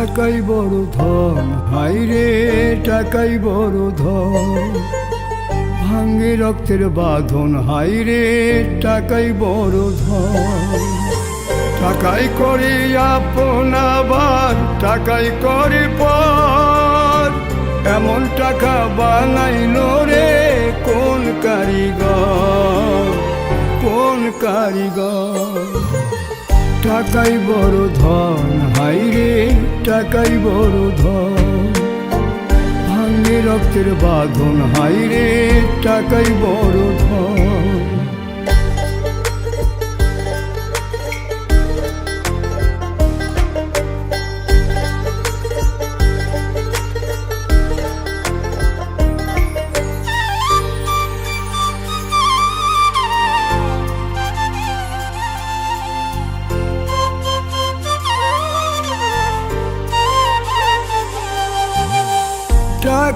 টাকাই বড় ধন, হাইরে টাকাই বড় ধন। ভাঙ্গে রক্তের বাঁধন, হাইরে টাকাই বড় ধন। টাকাই করে আপন আবার, টাকাই করে পর। এমন টাকা বানাইল রে কোন কারিগর কোন কারিগর। টাকাই বড় ধন হাই রে, টাকাই বড় ধন। ভাঙ্গে রক্তের বাঁধন হাই রে, টাকাই বড় ধন।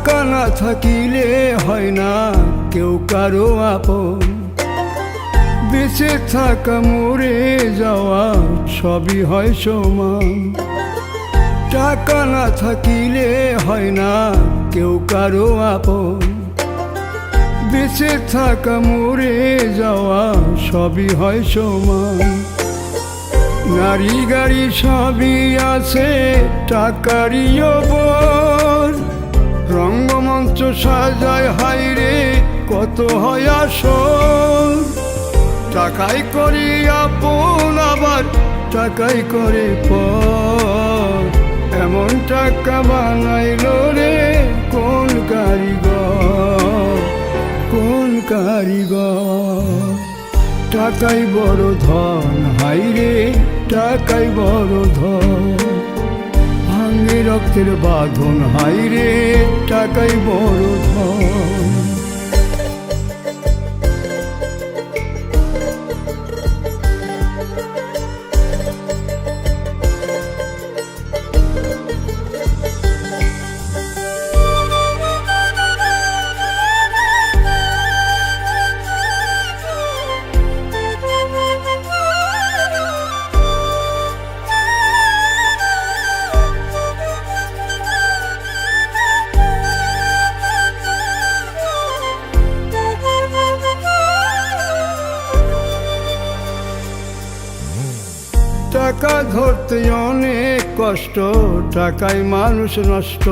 টাকা না থাকিলে হয় না কেউ কারও আপন। বেঁচে থাকা মরে যাওয়া সবই হয় সমান। টাকা না থাকিলে হয় না কেউ কারও আপন। বেঁচে থাকা মরে যাওয়া সবই হয় সমান। নারী গাড়ি সবই আছে, টাকারই ওপর। রঙ্গমঞ্চ সাজায় হাইরে কত হয় আসর টাকাই করি আপন আবার টাকাই করে পর। এমন টাকা বানাইল রে, কোন কারিগর কোন কারিগর? টাকাই বড় ধন হাইরে টাকাই বড় ধন। ভাঙ্গে রক্তের বাঁধন হাইরে টাকাই বড় ধন। ধরতে অনেক কষ্ট, টাকায় মানুষ নষ্ট।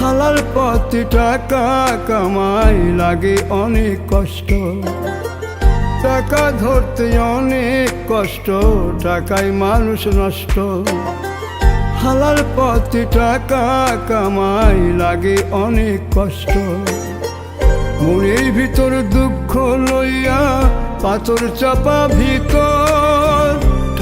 হালাল পথে টাকা কামাই লাগে অনেক কষ্ট। টাকা ধরতে অনেক কষ্ট, টাকায় মানুষ নষ্ট। হালাল পথে টাকা কামাই লাগে অনেক কষ্ট। মনের ভিতর দুঃখ লইয়া পাথর চাপা ভিতর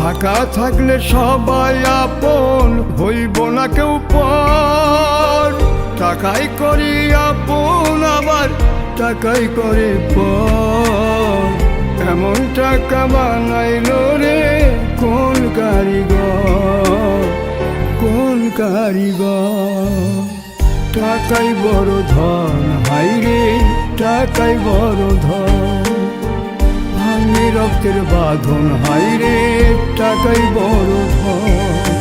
টাকা থাকলে সবাই আপন, হইব না কেউ পর। টাকাই করি আপন, আবার টাকাই করে পর। এমন টাকা বানাইল রে, কোন কারিগর? কোন কারিগর? টাকাই বড় ধন হাই রে, টাকাই বড় ধন। রক্তের বাঁধন হাইরে টাকাই বড় ধন